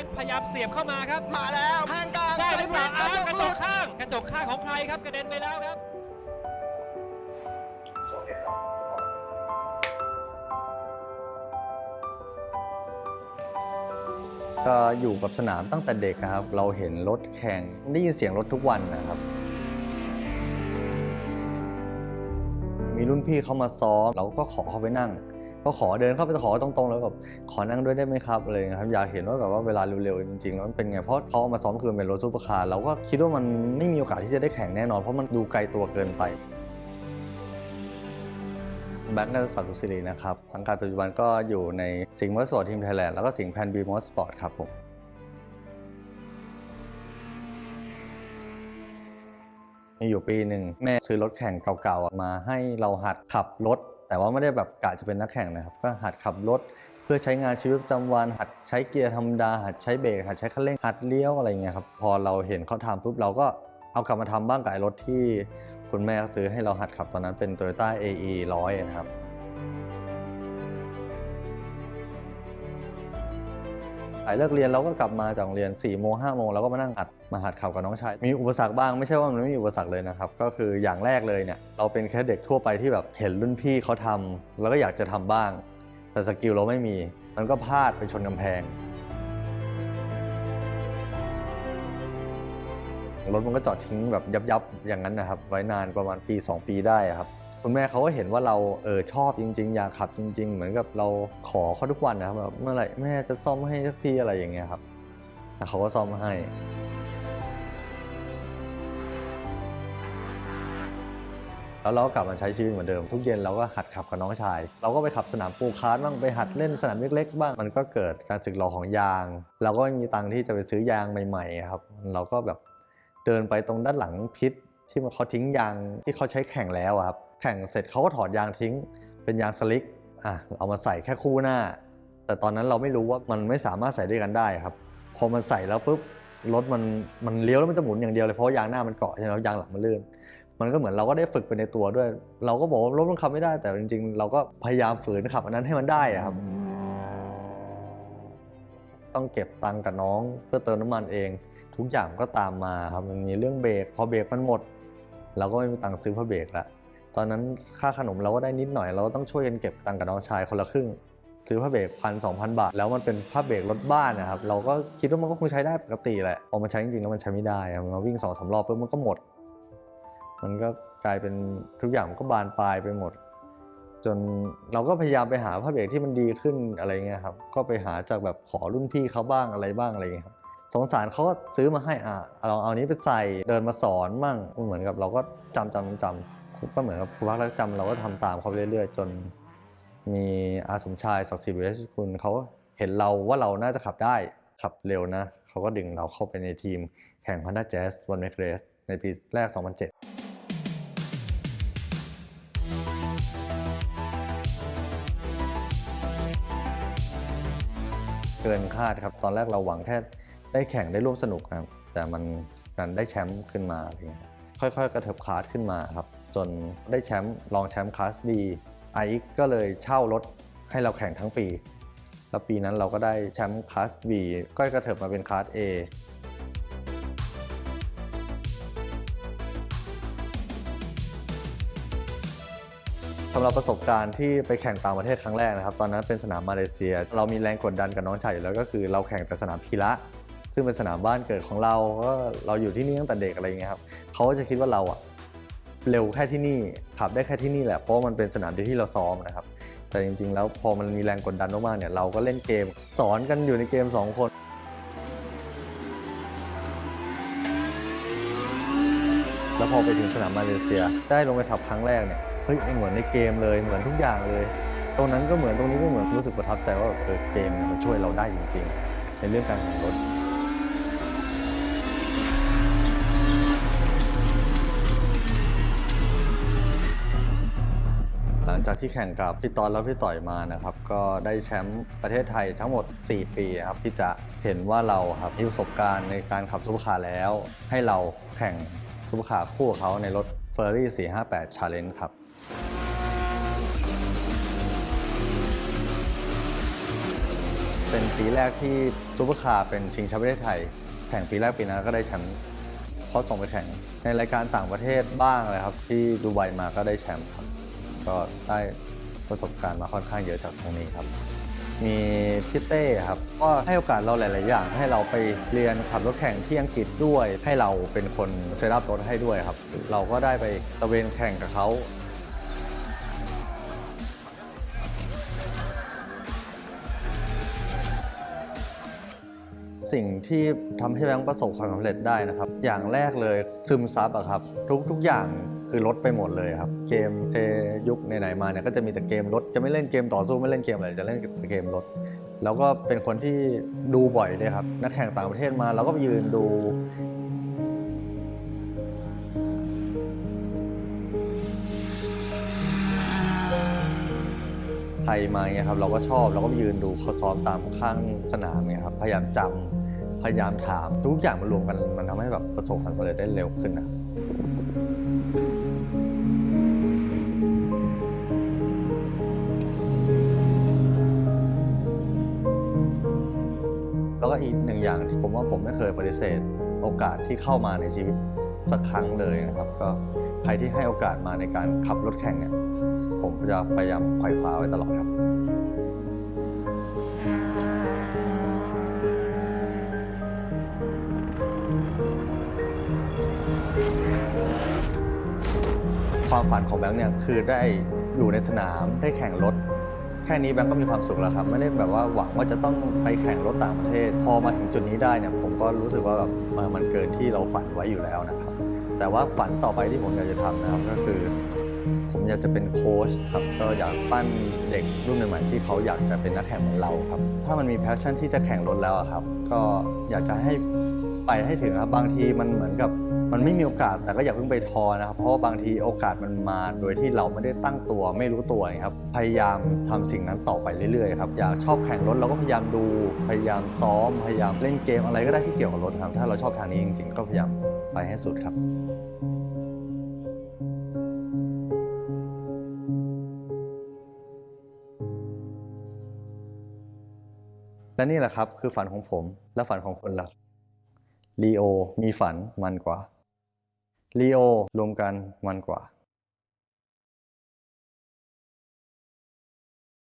งพยายามเสียบเข้ามาครับ มาแล้วทางกลางได้หรือเปล่าอ้าวกระจหลุกดข้าง กระจกข้างของใครครับกระเด็นไปแล้วครับ ก็อยู่กับสนามตั้งแต่เด็กอะครับ เราเห็นรถแข่งได้ยินเสียงรถทุกวันนะครับ มีรุ่นพี่เขามาซ้อมเราก็ขอเขาไปนั่ง ก็ขอเดินเข้าไปขอตรงๆ แล้วแบบขอนั่งด้วยได้ไหมครับอะไรอย่างเลยครับอยากเห็นว่าแบบว่าเวลาเร็วๆจริงๆแล้วมันเป็นไงเพราะเขาเอามาซ้อมคือเป็นรถซูเปอร์คาร์เราก็คิดว่ามันไม่มีโอกาสที่จะได้แข่งแน่นอนเพราะมันดูไกลตัวเกินไปแบงก์กันสัตว์ศิรินะครับ สังกัดปัจจุบันก็อยู่ในสิงห์มอเตอร์สปอร์ตทีมไทยแลนด์แล้วก็สิงห์แพนบีมอเตอร์สปอร์ตครับผมมีอยู่ปีหนึ่งแม่ซื้อรถแข่งเก่าๆมาให้เราหัดขับรถ แต่ว่าไม่ได้แบบกะจะเป็นนักแข่งนะครับ ก็หัดขับรถเพื่อใช้งานชีวิตประจำวัน หัดใช้เกียร์ธรรมดา หัดใช้เบรก หัดใช้คันเร่ง หัดเลี้ยวอะไรเงี้ยครับ พอเราเห็นเขาทำปุ๊บเราก็เอากลับมาทำบ้างกับรถที่คุณแม่ซื้อให้เราหัดขับตอนนั้นเป็น Toyota AE 100นะครับายเลิกเรียนเราก็กลับมาจากโรงเรียน4ี่โมงห้าโมงเราก็มานั่งหัดมาหัดขับกับน้องชาย มีอุปสรรคบ้างไม่ใช่ว่ามันไม่มีอุปสรรคเลยนะครับ ก็คืออย่างแรกเลยเนี่ยเราเป็นแค่เด็กทั่วไปที่แบบเห็นรุ่นพี่เขาทำแล้วก็อยากจะทำบ้าง แต่สกิลเราไม่มี มันก็พลาดไปชนกำแพงรถมันก็จอดทิ้งแบบยับๆอย่างนั้นนะครับ ไว้นานประมาณปี 2 ปีได้ครับ คุณแม่เขาก็เห็นว่าเราเออชอบจริง ๆ อยากขับจริง ๆ เหมือนกับเราขอเขาทุกวันนะครับแบบเมื่อไหร่แม่จะซ่อมให้สักทีอะไรอย่างเงี้ยครับแล้วเขาก็ซ่อมให้ แล้วเราก็กลับมาใช้ชีวิตเหมือนเดิม ทุกเย็นเราก็หัดขับกับน้องชาย เราก็ไปขับสนามปูคาร์ทบ้างไปหัดเล่นสนามเล็กๆบ้างมันก็เกิดการสึกหรอของยาง เราก็ไม่มีตังค์ที่จะไปซื้อยางใหม่ๆครับเราก็แบบเดินไปตรงด้านหลังพิษที่มันเขาทิ้งยางที่เขาใช้แข่งแล้วครับ แข่งเสร็จเขาก็ถอดยางทิ้ง เป็นยางสลิกอะเอามาใส่แค่คู่หน้า แต่ตอนนั้นเราไม่รู้ว่ามันไม่สามารถใส่ด้วยกันได้ครับ พอมันใส่แล้วปุ๊บรถมันมันเลี้ยวแล้วมันจะหมุนอย่างเดียวเลยเพราะยางหน้ามันเกาะใช่ไหมยางหลังมันลื่น มันก็เหมือนเราก็ได้ฝึกไปในตัวด้วย เราก็บอกว่ารถมันขับไม่ได้แต่จริงๆ เราก็พยายามฝืนขับอันนั้นให้มันได้ครับ ต้องเก็บตังค์กับน้องเพื่อเติมน้ำมันเอง ทุกอย่างก็ตามมาครับมันมีเรื่องเบรกพอเบรกมันหมด เราก็ไม่มีตังค์ซื้อผ้าเบรกละ ตอนนั้นค่าขนมเราก็ได้นิดหน่อยเราก็ต้องช่วยกันเก็บตังค์กับน้องชายคนละครึ่ง ซื้อผ้าเบรกพันสองพันบาท แล้วมันเป็นผ้าเบรกรถบ้านนะครับเราก็คิดว่ามันก็คงใช้ได้ปกติแหละพอมาใช้จริงๆแล้วมันใช้ไม่ได้มาวิ่งสองสามรอบปุ๊บมันก็หมด มันก็กลายเป็นทุกอย่างมันก็บานปลายไปหมด จนเราก็พยายามไปหาผ้าเบรกที่มันดีขึ้นอะไรเงี้ยครับก็ไปหาจากแบบขอรุ่นพี่เขาบ้างอะไรบ้างอะไรเงี้ยครับสงสารเขาก็ซื้อมาให้อะเราเอานี้ไปใส่เดินมาสอนมั่งเหมือนกับเราก็จำจำจำ ก็เหมือนกับครูพักรักจำเราก็ทำตามเขาเรื่อยๆ จนมีอาสมชายศักดิ์สิทธิ์เวชคุณเขาเห็นเราว่าเราน่าจะขับได้ขับเร็วนะ เขาก็ดึงเราเข้าไปในทีมแข่ง Honda Jazz One Make Race ในปีแรก 2007เกินคาดครับ ตอนแรกเราหวังแค่ได้แข่งได้ร่วมสนุกนะครับ แต่มันการได้แชมป์ขึ้นมาอะไรเงี้ยค่อยๆ กระเถิบคลาสขึ้นมาครับ จนได้แชมป์รองแชมป์คลาส B ไอซ์ก็เลยเช่ารถให้เราแข่งทั้งปี แล้วปีนั้นเราก็ได้แชมป์คลาส B ก็กระเถิบมาเป็นคลาส A สำหรับประสบการณ์ที่ไปแข่งต่างประเทศครั้งแรกนะครับ ตอนนั้นเป็นสนามมาเลเซีย เรามีแรงกดดันกับน้องชายอยู่แล้วก็คือเราแข่งแต่สนามพีระซึ่งเป็นสนามบ้านเกิดของเราก็เราอยู่ที่นี่ตั้งแต่เด็กอะไรเงี้ยครับเขาก็จะคิดว่าเราอะ เร็วแค่ที่นี่ขับได้แค่ที่นี่แหละเพราะมันเป็นสนามเดียวที่เราซ้อมนะครับ แต่จริง ๆ แล้วพอมันมีแรงกดดันมากๆเนี่ยเราก็เล่นเกม สอนกันอยู่ในเกมสองคนแล้วพอไปถึงสนามมาเลเซีย ได้ลงไปขับครั้งแรกเนี่ยเฮ้ยเหมือนในเกมเลยเหมือนทุกอย่างเลย ตรงนั้นก็เหมือนตรงนี้ก็เหมือนรู้สึกประทับใจว่าแบบเออเกมมันช่วยเราได้จริง ๆ ในเรื่องการแข่งรถ งจากที่แข่งกับพี่ตอนแล้วพี่ต่อยมานะครับ ก็ได้แชมป์ประเทศไทยทั้งหมด 4 ปีครับที่จะเห็นว่าเราครับมีประสบการณ์ในการขับซุปเปอร์คาร์แล้ว ให้เราแข่งซุปเปอร์คาร์คู่เขาในรถ Ferrari 458 Challenge ครับเป็นปีแรกที่ซูเปอร์คาร์เป็นชิงแชมป์ประเทศไทย แข่งปีแรกปีนั้นก็ได้แชมป์เพราะส่งไปแข่งในรายการต่างประเทศบ้างเลยครับ ที่ดูไบมาก็ได้แชมป์ครับ ก็ได้ประสบการณ์มาค่อนข้างเยอะจากตรงนี้ครับ มีพี่เต้ครับก็ให้โอกาสเราหลาย ๆ อย่าง ให้เราไปเรียนขับรถแข่งที่อังกฤษด้วย ให้เราเป็นคนเซตอัพรถให้ด้วยครับ เราก็ได้ไปตะเวนแข่งกับเขา สิ่งที่ทำให้แบงค์ประสบความสำเร็จได้นะครับ อย่างแรกเลยซึมซับอะครับ ทุกทุกอย่างคือลดไปหมดเลยครับ เกมเทยุคไหนๆมาเนี่ยก็จะมีแต่เกมรถจะไม่เล่นเกมต่อสู้ไม่เล่นเกมอะไรจะเล่นแต่เกมรถแล้วก็เป็นคนที่ดูบ่อยเลยครับ นักแข่งต่างประเทศมาเราก็ไปยืนดู ทยมาเงี้ยครับเราก็ชอบเราก็ไปยืนดูเขาซ้อมตามข้างสนามเงี้ยครับพยายามจำพยายามถามทุกอย่างมันรวมกันมันทำให้แบบประสบความสำเร็จได้เร็วขึ้นนะแล้วก็อีกหนึ่งอย่างที่ผมว่าผมไม่เคยปฏิเสธโอกาสที่เข้ามาในชีวิตสักครั้งเลยนะครับ ก็ใครที่ให้โอกาสมาในการขับรถแข่งเนี่ย ผมจะพยายามไขว่คว้าไว้ตลอดครับความฝันของแบงค์เนี่ยคือได้อยู่ในสนามได้แข่งรถ แค่นี้แบงค์ก็มีความสุขแล้วครับ ไม่ได้แบบว่าหวังว่าจะต้องไปแข่งรถต่างประเทศ พอมาถึงจุดนี้ได้เนี่ยผมก็รู้สึกว่าแบบมันเกินที่เราฝันไว้อยู่แล้วนะครับ แต่ว่าฝันต่อไปที่ผมอยากจะทำนะครับก็คือ ผมอยากจะเป็นโค้ชครับก็อยากปั้นเด็กรุ่นใหม่ๆที่เขาอยากจะเป็นนักแข่งเหมือนเราครับ ถ้ามันมีแพชชั่นที่จะแข่งรถแล้วครับ ก็อยากจะให้ไปให้ถึงครับบางทีมันเหมือนกับมันไม่มีโอกาสแต่ก็อย่าเพิ่งไปท้อนะครับ เพราะว่าบางทีโอกาสมันมาโดยที่เราไม่ได้ตั้งตัวไม่รู้ตัวครับพยายามทำสิ่งนั้นต่อไปเรื่อยๆครับอยากชอบแข่งรถเราก็พยายามดู พยายามซ้อม พยายามเล่นเกมอะไรก็ได้ที่เกี่ยวกับรถครับ ถ้าเราชอบทางนี้จริง ๆ ก็พยายามไปให้สุดครับ และนี่แหละครับคือฝันของผมและฝันของคนละลีโอมีฝันมันกว่าลีโอรวมกันมันกว่า